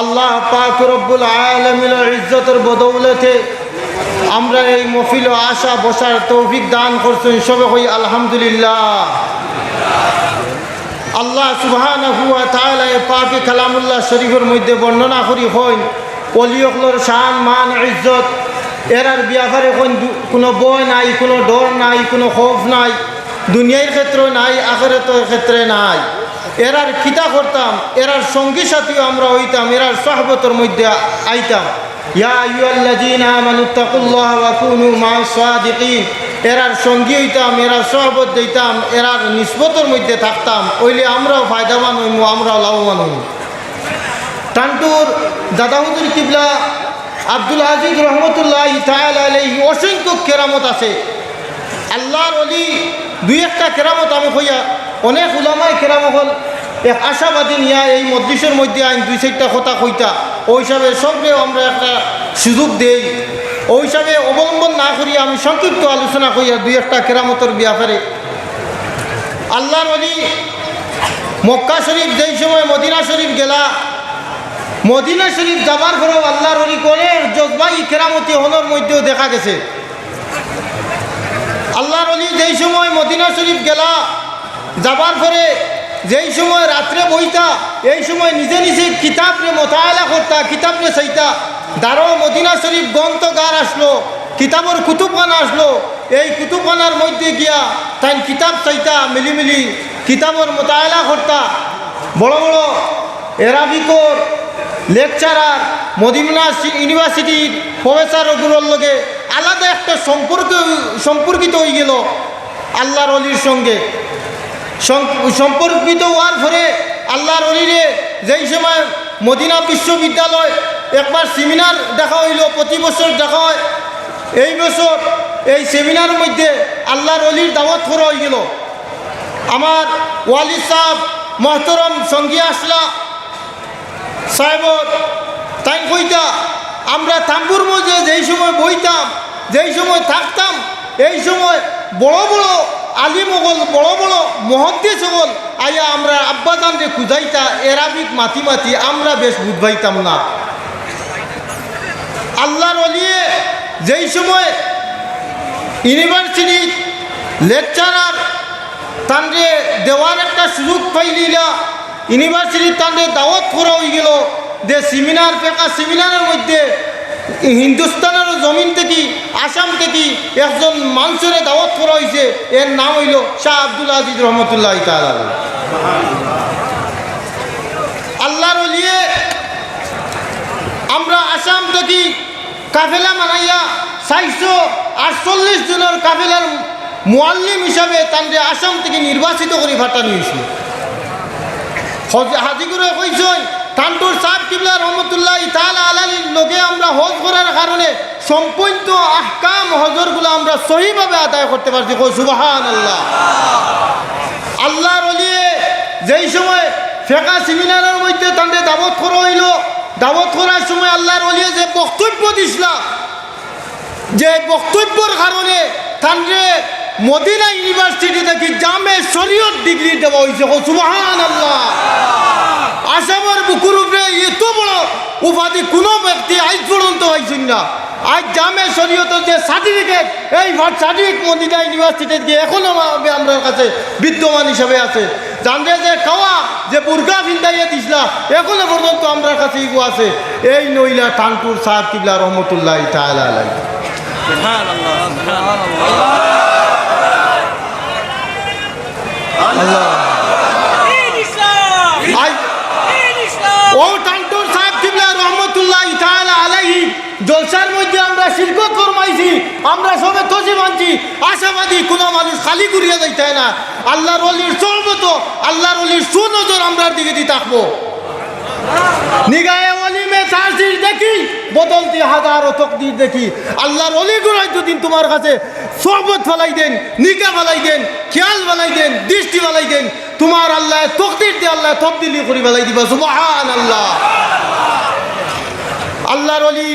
আল্লাহ পাক রব্বুল আলমিনের ইজ্জতের বদৌলতে আমরা এই মফিল আশা বসার তৌফিক দান করছেন সবে হই, আলহামদুলিল্লাহ। আল্লাহ এ পাকে কালামুল্লাহ শরীফের মধ্যে বর্ণনা করি হইন অলিয়কলর শান, মান, ইজ্জত, এরার বিয়াফারে হইন কোনো বয় নাই, কোনো ডর নাই, কোনো খৌফ নাই, দুনিয়ার ক্ষেত্রে নাই, আখেরাতের ক্ষেত্রে নাই। এরার খিতা করতাম, এরার সঙ্গী সাথীও আমরা হইতাম, এরার সহবতের মধ্যে আইতাম। এরার সঙ্গী হইতাম, এরার সহবত দিতাম, এরার নিসবতের মধ্যে থাকতাম। ওইলে আমরাও ফায়দাবান হইম, আমরাও লাভবান হইম। টান্টুর দাদাহুদুর কিবলা আব্দুল আজিজ রহমতুল্লাহ ইতাল আলহি অসংখ্য কেরামত আছে। আল্লাহর অলি দুই একটা কেরামত আমি কইয়া অনেক উলামায় কেরাম হল এক আশাবাদী নিয়া এই মজলিসের মধ্যে আইন দুই চারটা কথা কইতা। ওই হিসাবে সবরে আমরা একটা সুযোগ দেই। ওই হিসাবে অবলম্বন না করি আমি সংক্ষিপ্ত আলোচনা কইয়া দুই একটা কেরামতের ব্যাপারে। আল্লাহর অলি মক্কা শরীফ যেই সময় মদিনা শরীফ গেলা, মদিনা শরীফ যাবার পরেও আল্লাহর অলি করে জজবাই কেরামতি হনর মধ্যেও দেখা গেছে। আল্লাহর অলি যেই সময় মদিনা শরীফ গেলা যাবার পরে যেই সময় রাত্রে বইতা, এই সময় নিজে নিজে কিতাবরে মোতায়লা করতা, কিতাবরে চাইতা। দারো মদিনা শরীফ গ্রন্থগার আসলো, কিতাবর কুতুবখানা আসলো। এই কুতুবখানার মধ্যে গিয়া তাই কিতাব চাইতা, মিলিমিলি কিতাবর মোতায়লা করতা। বড় বড় এরাবিকর, লেকচারার, মদিনা ইউনিভার্সিটির প্রফেসর প্রফেসরগুলোর লগে আলাদা একটা সম্পর্ক, সম্পর্কিত হয়ে গেল আল্লাহর অলির সঙ্গে। সম্পর্কিত হওয়ার পরে আল্লাহর অলিরে যেই সময় মদিনা বিশ্ববিদ্যালয় একবার সেমিনার দেখা হইল, প্রতি বছর দেখা হয়। এই বছর এই সেমিনারের মধ্যে আল্লাহর অলির দাওয়াত করা হয়ে গেল। আমার ওয়ালি সাহেব মহতরম সঙ্গী আসলা। সাহেবর তাই কইতা, আমরা তাম্বুর মধ্যে যেই সময় বইতাম, যেই সময় থাকতাম, এই সময় বড় বড় আলী মোগল, বড় বড় মহদ্দে সকল আইয়া আমরা আব্বাদান যে খুঁজাইতা, এরাবিক মাতি মাতি আমরা বেশ বুঝবাইতাম না। আল্লাহর অলিয়ে যেই সময় ইউনিভার্সিটি লেকচারার তানরে দেওয়ার একটা সুযোগ পাইলিলা ইউনিভার্সিটি তানরে দাওয়াত করা হয়ে গেল যে সেমিনার পেকা সেমিনারের মধ্যে হিন্দুস্তানের জমিন থেকে, আসাম থেকে একজন মানুষের দাওয়াত করা হয়েছে। এর নাম হইল শাহ আব্দুল আজিজ রহমতুল্লাহ তাআলা। আল্লাহর অলিয়ে আমরা আসাম থেকে কাফেলা মানাইয়া চারশো আটচল্লিশ জনের কাফেলার মোয়াল্লিম হিসাবে তাদের আসাম থেকে নির্বাচিত করে ফাটানো হয়েছিল হাজিগুরে কইছেন তান্টুর সাহেব কিবলা রহমতুল্লাহ তালা আলালির লগে আমরা হজ করার কারণে সম্পূর্ণ আহকাম হজরগুলো আমরা সহিভাবে আদায় করতে পারছি। সুবাহান আল্লাহ আল্লাহর অলিয়ে যেই সময় ফেকা সেমিনারের মধ্যে তাদের দাবত করা হইল দাবত করার সময় আল্লাহর অলিয়ে যে বক্তব্য দিছিলা, যে বক্তব্যর কারণে তানরে মদিনা ইউনিভার্সিটি থেকে জামে শরীয়ত ডিগ্রি দেওয়া হয়েছে সুবাহান আল্লাহ আসামের বুকুর উপরে এত বড় উপাধি কোনো ব্যক্তি আজ পর্যন্ত হয়েছেন না। আজ জামে শরীয়তের যে সার্টিফিকেট এই সার্টিফিকেট মদিনা ইউনিভার্সিটি গিয়ে এখনও আমার কাছে বিদ্যমান হিসাবে আছে। জানলে যে খাওয়া, যে বুর্গা ভিন্দাইয়ে দিছিলা এখনও পর্যন্ত আমার কাছে ইগো আছে। এই নইলা টানপুর সাহেব কিবলা রহমতুল্লাহ আজ ও টান্টুর জলসার শিরকত ফরমাইছি আমরা সবে তজি মানছি, আশাবাদী কোনো মানুষ খালি করিয়া যাইতে না। আল্লাহর অলির সর্বত আল্লাহর অলির সুনজর আমরার দিকে দিয়ে থাকব। নিগায়ে অলিমে তাসির দেখি, বদলতি হাজারো তকদির দেখি। আল্লাহর অলি গুলাই দুদিন তোমার কাছে সহবত ফেলাই দেন, নিকা ফেলাই দেন, খেয়াল ফেলাই দেন, দৃষ্টি ফেলাই দেন। তোমার আল্লাহ তকদির দিয়ে আল্লাহ তবদিলি করি ফেলাই দিবা সুবহান আল্লাহ আল্লাহর অলি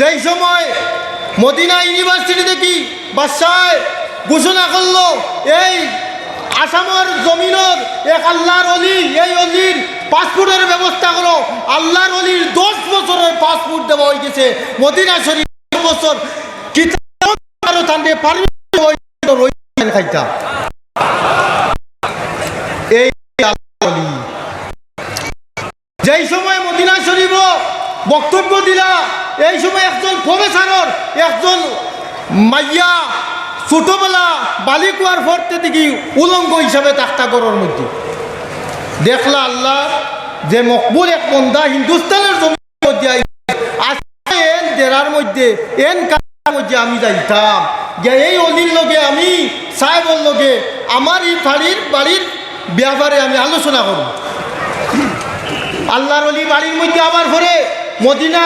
যেই সময় মদিনা ইউনিভার্সিটি দেখি বাদশাহ ঘোষণা করল, এই আসামের জমিনের এক আল্লাহর অলি, এই অলির পাসপোর্টের ব্যবস্থা করো। আল্লাহর অলির দশ বছরের পাসপোর্ট দেওয়া হয়ে গেছে। মদিনা শরীফ বছর। যেই সময় মদিনা শরীফ বক্তব্য দিলা এই সময় একজন প্রফেসরের, একজন মাইয়া ছোটবেলা বালিকুয়ার ফরতে দেখি উলঙ্গ হিসাবে তাক্তা করার মধ্যে। দেখলা আল্লাহ যে মকবুল এক বন্ধা হিন্দুস্তানের জমির মধ্যে এন দেরার মধ্যে, এন কার মধ্যে আমি যাইতাম। যে এই অলির লগে আমি, সাহেবর লগে আমার এই বাড়ির বাড়ির ব্যাপারে আমি আলোচনা করব। আল্লাহর অলি বাড়ির মধ্যে আবার ঘরে মদিনা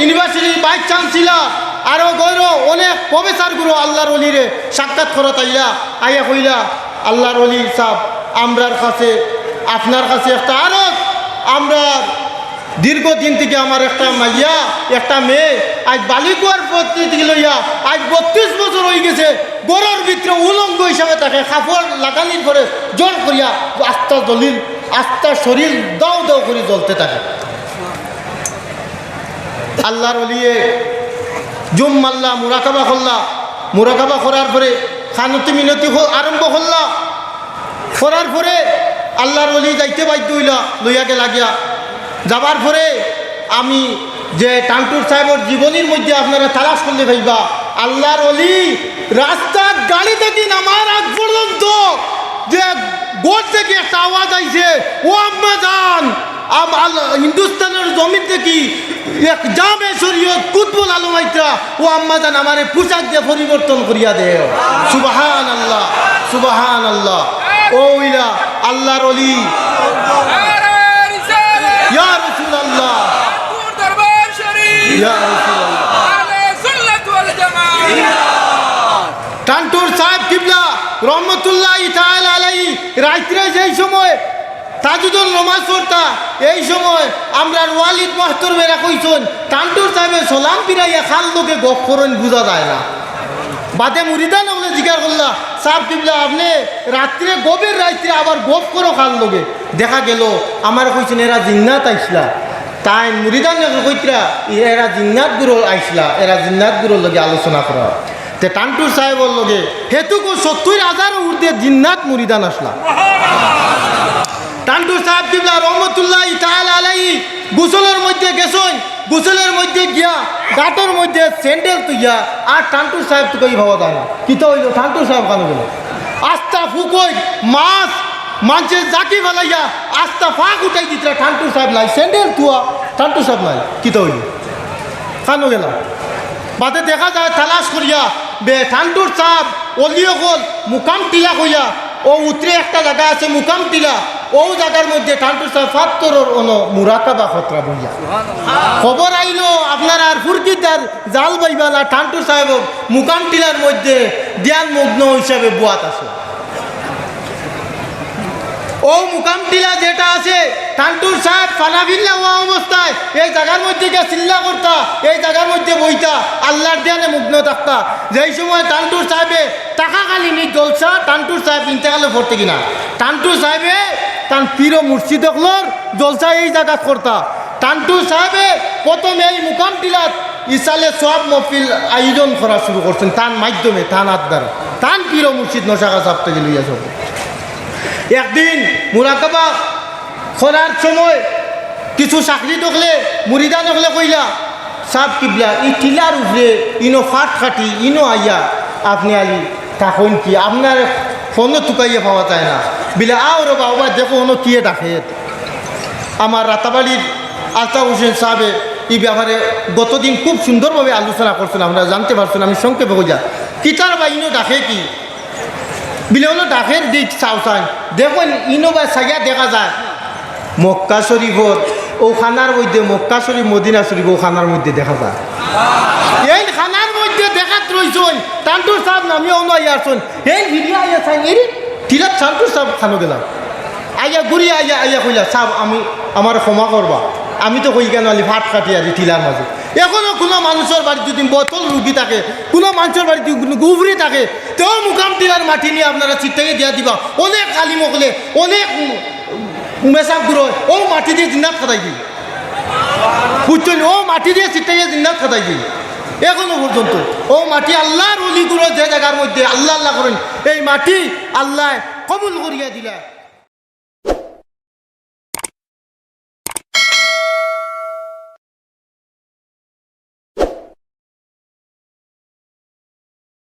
ইউনিভার্সিটি ভাইস চ্যান্সেলার আরও গৌর অনেক প্রফেসরগুলো আল্লাহর অলিরে সাক্ষাৎ করা তাইলা আইয়া কইলা আল্লাহর অলি সাহ আমরার কাছে, আপনার কাছে একটা আরও আমরা দীর্ঘদিন থেকে আমার একটা মাইয়া, একটা মেয়ে, আজ বালিকুয়ার থেকে লইয়া আজ বত্রিশ বছর হয়ে গেছে, গরুর ভিতরে উলঙ্গ হিসাবে তাকে কাপড় লাগানির করে জল করিয়া আস্থা দলিল আস্থার শরীর দাও দাও করে জ্বলতে থাকে। আল্লাহর অলিয়ে জুম মাল্লা, মুরাকাবা করলা। মুরাকাবা করার পরে খানতি মিনতি আরম্ভ করলা। করার পরে আল্লাহর অলি যাইতে বাধ্য হইলা লইয়াকে লাগিয়া যাবার পরে আমি যে টান্টুর সাহেবের জীবনীর মধ্যে আপনারা তালাশ করলে ভাইবা, আল্লাহর অলি রাস্তার গাড়ি থেকে নামার আগ পর্যন্ত যে গোট থেকে একটা আওয়াজ আইছে, ও আম্মা যান হিন্দুস্তানের জমিন থেকে এক জামে শরীয়ত কুতবুল আলম আইতা, ও আম্মা যান আমারে পোশাক দিয়ে পরিবর্তন করিয়া দে। সুবাহান আল্লাহ সুবাহান আল্লাহ ও ইলা আল্লাহর অলি টান্টুর সাহেব কিবলা, রহমতুল্লাহ রাত্রে যেই সময় তাজুদুল নমাজ পড়তা, এই সময় আমরা ওয়ালিদ মাহতুর মেরা কইছন টান্টুর সাহেবের সোলাম পিরাইয়া খাল লোকে গপ করেন বোঝা যায় না। বাদে মুরিদা নগলে জিজ্ঞাসা করলা সাহেব কিবলা আপনি রাত্রে গভীর রাত্রে আবার গপ করো খাল লোকে। দেখা গেল, আমার কইছেন এরা জিন্নাত আইসলা। তাই মুরিদান কইতরা, এরা জিন্নাত গুরু আইসলা, এরা জিন্নাত গুরুর লগে আলোচনা করা। তে টান্টুর সাহেবর লগে, হেতুকো সত্তর হাজার উর্ধে জিন্নাত মুরিদান আসলা টান্টু সাহেব কিবলা রহমতুল্লাহ তাহলে আলাই গুসলের মধ্যে গেছন, গুসলের মধ্যে গিয়া গাটর মধ্যে স্যান্ডেল তুইয়া আর টান্টু সাহেব তো কই ভাবা যায় না। হইল? টান্টু সাহেব কেন গেল? আস্তা ফুকই, মাছ মাংসের জাকি ফেলাইয়া আস্তা ফাঁক উঠাই দিতরা টান্টু সাহেব নাই। স্যান্ডেল তুয়া টান্টু সাহেব নাই। কি তো হইল? কেন গেলাম বাদে দেখা যায় তালাশ করিয়া, বে ঠান্ডুর চাপ অলিও গল, মুকাম টিলা কইয়া, ও উতরে একটা জায়গা আছে মুকাম টিলা। ও জায়গার মধ্যে ঠান্ডুর চাপ ফাত্তরর অন মুরাকাবা খতরা বইয়া। খবর আইলো আপনার আর ফুরকিদার জাল বাইবালা ঠান্টু সাহেব মুকাম টিলার মধ্যে ধ্যান মগ্ন হিসাবে বুয়াত আছে। ও মুকাম টিলা যেটা আছে টান্টুর সাহেব ফানাবিল্লা হওয়া অবস্থায় এই জায়গার মধ্যে গিয়ে চিল্লা করতা এই জায়গার মধ্যে বইতা আল্লাহর ধ্যানে মুগ্ন থাকতা। যেই সময় টান্টুর সাহেবে টাকা খালি নি জলসা টান্টুর সাহেব ইন্তেকালে পড়তে কিনা টান্টুর সাহেবে তান পীর মুর্শিদ হকলর জলসা এই জায়গা করতা। টান্টুর সাহেবে প্রথম এই মুকাম টিলাত ইসালে সব মফিল আয়োজন করা শুরু করছেন তার মাধ্যমে, তান আদার তান পীর মুর্শিদ নশাকা থেকে লইয়া সব একদিন মুরাকাবা করার সময় কিছু চাকরি দেখলে মুড়িদা দেখলে কইলা সাপ কিবলা ই টিলার উপরে ইনো ফাট খাটি, ইনো আইয়া আপনি আলি তখন কি, আপনার ফোনও টুকাইয়া পাওয়া যায় না। বিলে আও রে বাবা, দেখো হনো কিয়ে ডাকে আমার রাতাবাড়ির আলতা হোসেন সাহেবে এই ব্যাপারে গতদিন খুব সুন্দরভাবে আলোচনা করছেন, আমরা জানতে পারছেন, আমি সংক্ষেপে কইয়া কিতার বা ইনো ডাকে কি? বিলে হলো ডাকের দিক, চাও চান দেখুন ইনোভা সাইয়া দেখা যায়। মক্কা শরীফর ও খানার মধ্যে, মক্কা শরীফ, মদিনা শরীফ ও খানার মধ্যে দেখা যায়। এই খানার মধ্যে দেখাত রইছন টান্টুর সাহেব নামিয়ে অন্য আইয়াছন এই ভিডিও আইয়া চাই টিলাত টান্টুর সাহেব খানো গেলাম আইয়া ঘুরি আইয়া আইয়া কইলা সাহেব আমি আমার ক্ষমা করবা আমি তো কই কেন আলি, ভাত কাটি আর টিলার মাঝে এখনও কোনো মানুষের বাড়ি যদি বোতল রুগী থাকে, কোনো মানুষের বাড়ি যদি গুবরি থাকে, তেও মুকাম টিলার মাটি নিয়ে আপনারা চিত্তাকে দিয়া দিবা। অনেক কালি মকলে, অনেক মেসাবগুলো ও মাটি দিয়ে জিন্নাত খাতাই দিই ও মাটি দিয়ে চিত্তাকে জিন্নাত খাতাই দিই এখনও পর্যন্ত। ও মাটি আল্লাহর অলিগুলো যে জায়গার মধ্যে আল্লাহ আল্লাহ করেন, এই মাটি আল্লাহ কবুল করিয়া দিলা